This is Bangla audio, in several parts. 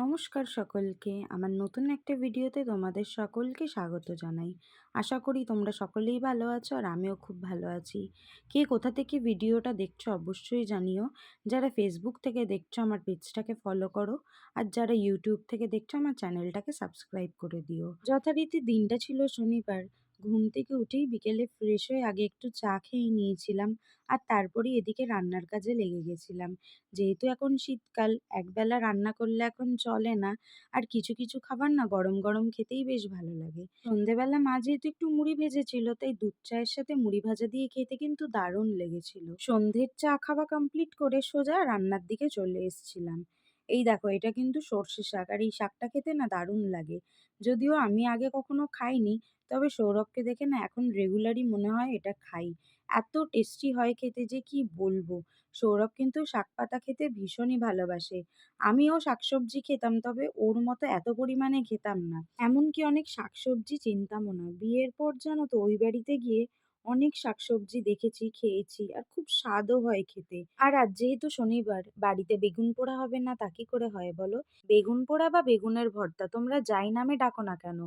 নমস্কার সকলকে। আমার নতুন একটা ভিডিওতে তোমাদের সকলকে স্বাগত জানাই। আশা করি তোমরা সকলেই ভালো আছো আর আমিও খুব ভালো আছি। কে কোথা থেকে ভিডিওটা দেখছ অবশ্যই জানিও। যারা ফেসবুক থেকে দেখছ আমার পেজটাকে ফলো করো আর যারা ইউটিউব থেকে দেখছ আমার চ্যানেলটাকে সাবস্ক্রাইব করে দিও। যথারীতি দিনটা ছিল শনিবার। ঘুম থেকে উঠেই বিকেলে ফ্রেশ হয়ে আগে একটু চা খেয়ে নিয়েছিলাম আর তারপরেই এদিকে রান্নার কাজে লেগে গেছিলাম। যেহেতু এখন শীতকাল, একবেলা রান্না করলে এখন চলে না। আর কিছু কিছু খাবার না গরম গরম খেতেই বেশ ভালো লাগে। সন্ধেবেলা মা যেহেতু একটু মুড়ি ভেজেছিল, তাই দুধ চায়ের সাথে মুড়ি ভাজা দিয়ে খেতে কিন্তু দারুণ লেগেছিল। সন্ধ্যের চা খাওয়া কমপ্লিট করে সোজা রান্নার দিকে চলে এসেছিলাম। এই দেখো, এটা কিন্তু সর্ষে শাক। আর এই শাকটা খেতে না দারুণ লাগে। যদিও আমি আগে কখনো খাইনি, তবে সৌরভকে দেখে না এখন রেগুলারই মনে হয় এটা খাই। এত টেস্টি হয় খেতে যে কি বলব? সৌরভ কিন্তু শাক পাতা খেতে ভীষণই ভালোবাসে। আমিও শাকসবজি খেতাম, তবে ওর মতো এত পরিমাণে খেতাম না। এমনকি অনেক শাকসবজি চিনতামও না। বিয়ের পর জানো তো ওই বাড়িতে গিয়ে অনেক শাকসবজি দেখেছি, খেয়েছি আর খুব স্বাদও হয় খেতে। আর আজ যেহেতু শনিবার, বাড়িতে বেগুন পোড়া হবে না তা কি করে হয় বলো? বেগুন পোড়া বা বেগুনের ভর্তা তোমরা যাই নামে ডাকো না কেন?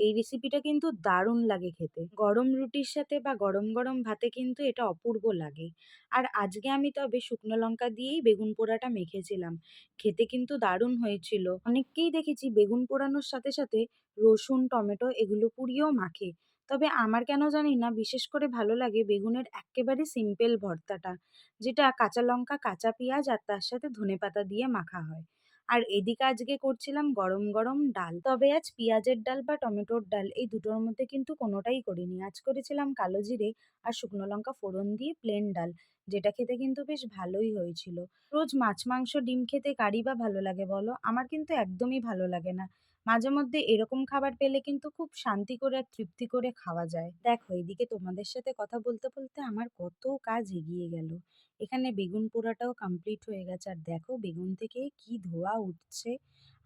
এই রেসিপিটা কিন্তু দারুণ লাগে খেতে। গরম রুটির সাথে বা গরম গরম ভাতে কিন্তু এটা অপূর্ব লাগে। আর আজকে আমি তবে শুকনো লঙ্কা দিয়েই বেগুন পোড়াটা মেখেছিলাম। খেতে কিন্তু দারুণ হয়েছিল। অনেককেই দেখেছি বেগুন পোড়ানোর সাথে সাথে রসুন, টমেটো এগুলো পুড়িয়েও মাখে। তবে আমার কেন জানি না, বিশেষ করে ভালো লাগে বেগুনের একেবারে সিম্পল ভর্তাটা, যেটা কাঁচা লঙ্কা, কাঁচা পেঁয়াজ আর তার সাথে ধনেপাতা দিয়ে মাখা হয়। আর এদিকে আজকে করছিলাম গরম গরম ডাল। তবে আজ পেঁয়াজের ডাল বা টমেটোর ডাল, এই দুটোর মধ্যে কিন্তু কোনোটাই করিনি। আজ করেছিলাম কালো জিরে আর শুকনো লঙ্কা ফোড়ন দিয়ে প্লেন ডাল, যেটা খেতে কিন্তু বেশ ভালোই হয়েছিল। রোজ মাছ, মাংস, ডিম খেতে কারি বা ভালো লাগে বলো? আমার কিন্তু একদমই ভালো লাগে না। মাঝে মধ্যে এরকম খাবার পেলে কিন্তু খুব শান্তি করে আর তৃপ্তি করে খাওয়া যায়। দেখো, এদিকে তোমাদের সাথে কথা বলতে বলতে আমার কত কাজ এগিয়ে গেল। এখানে বেগুন পোড়াটাও কমপ্লিট হয়ে গেছে। আর দেখো, বেগুন থেকে কি ধোয়া উঠছে।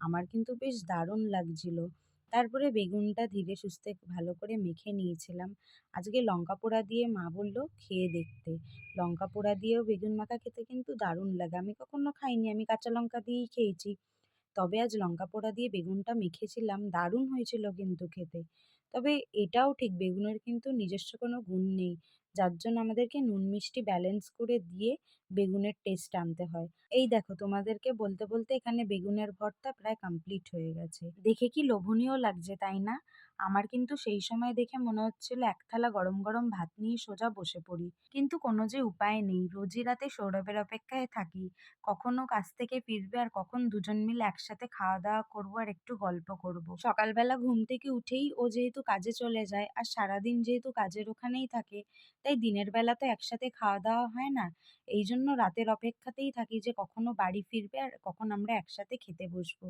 আমার কিন্তু বেশ দারুণ লাগছিল। তারপরে বেগুনটা ধীরে সুস্থে ভালো করে মেখে নিয়েছিলাম। আজকে লঙ্কা পোড়া দিয়ে মা বলল, খেয়ে দেখতে। লঙ্কা পোড়া দিয়েও বেগুন মাখা খেতে কিন্তু দারুণ লাগে। আমি কখনো খাইনি। আমি কাঁচা লঙ্কা দিয়েই খেয়েছি। তবে আজ লঙ্কা পোড়া দিয়ে বেগুনটা মেখেছিলাম, দারুণ হয়েছিল কিন্তু খেতে। তবে এটাও ঠিক, বেগুনের কিন্তু নিজস্ব কোনো গুণ নেই। যার জন্য আমাদেরকে নুন মিষ্টি ব্যালেন্স করে দিয়ে বেগুনের টেস্ট আনতে হয়। এই দেখো, তোমাদেরকে বলতে বলতে এখানে বেগুনের ভর্তা প্রায় কমপ্লিট হয়ে গেছে। দেখে কি লোভনীয় লাগছে, তাই না? আমার কিন্তু সেই সময় দেখে মনে হচ্ছিল এক থালা গরম গরম ভাত নিয়ে সোজা বসে পড়ি। কিন্তু কোনো যে উপায় নেই, রোজই রাতে সৌরভের অপেক্ষায় থাকি। কখনো কাজ থেকে ফিরবে আর কখন দুজন মিলে একসাথে খাওয়া দাওয়া করব আর একটু গল্প করব। সকালবেলা ঘুম থেকে উঠেই ও যেহেতু কাজে চলে যায় আর সারাদিন যেহেতু কাজের ওখানেই থাকে, তাই দিনের বেলা তো একসাথে খাওয়া দাওয়া হয় না। এই জন্য রাতের অপেক্ষাতেই থাকি যে কখনো বাড়ি ফিরবে আর কখন আমরা একসাথে খেতে বসবো।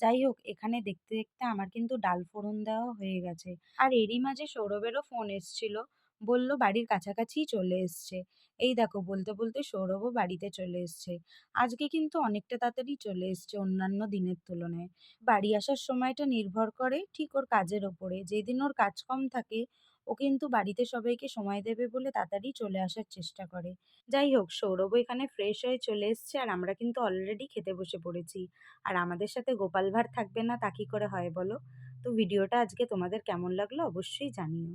যাই হোক, এখানে দেখতে দেখতে আমার কিন্তু ডাল ফোড়ন দেওয়া হয়ে গেছে। আর এরই মাঝে সৌরভেরও ফোন এসছিল। বলল, বাড়ির কাছাকাছিই চলে এসছে। এই দেখো, বলতে বলতে সৌরভও বাড়িতে চলে এসছে। আজকে কিন্তু অনেকটা তাড়াতাড়ি চলে এসছে অন্যান্য দিনের তুলনায়। বাড়ি আসার সময়টা নির্ভর করে ঠিক ওর কাজের ওপরে। যেদিন ওর কাজ কম থাকে, ও কিন্তু বাড়িতে সবাইকে সময় দেবে বলে তাড়াতাড়ি চলে আসার চেষ্টা করে। যাই হোক সৌরভ এখানে ফ্রেশ হয়ে চলে এসছে আর আমরা কিন্তু অলরেডি খেতে বসে পড়েছি। আর আমাদের সাথে গোপাল ভাঁড় থাকবে না, তা কি করে হয় বলো? তো ভিডিওটা আজকে তোমাদের কেমন লাগল অবশ্যই জানিও।